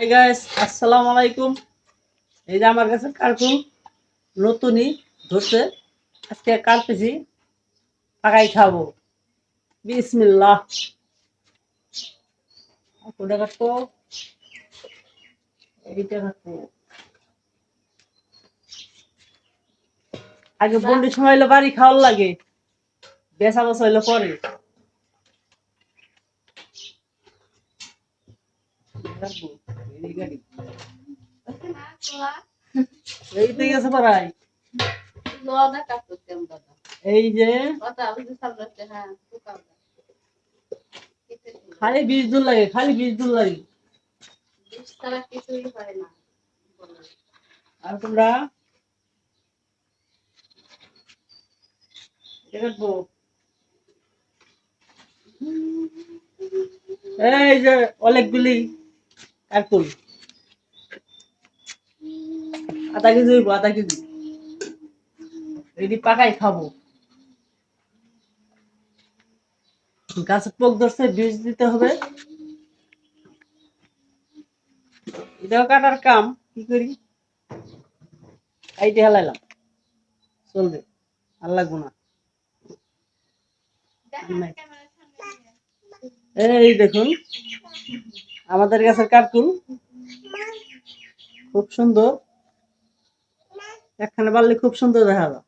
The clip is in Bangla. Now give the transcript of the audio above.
হাই গাইস আসসালামু আলাইকুম এই যে আমার কাছে নতুনই ধরছে। আজকে কাটতেছি পাকাই খাব। বিসমিল্লাহ। কোনটা কাটবো। এইটা কাটবো। আগে বন্ডির সময় হইল বাড়ি খাওয়ার লাগে। বেচা বসা হইল পরে। রাখব, এই গাড়ি। এই গেছে পাড়ায় এই যে খালি বিশ দূর লাগে, খালি বিশ দূর লাগে। আর তোমরা? এই যে অনেকগুলি। কার্টুন আধা কেজি হইবো আধা কেজি। এটি পাকাই খাব। গাছে পোক ধরছে বীজ দিতে হবে। এটাও কাটার কাম কি করি? এইটা হেলাইলাম। চলবে আর লাগবো না। এই দেখুন আমাদের গাছের কার্টুন। খুব সুন্দর। একখানে বাড়লে খুব সুন্দর দেখা যায়।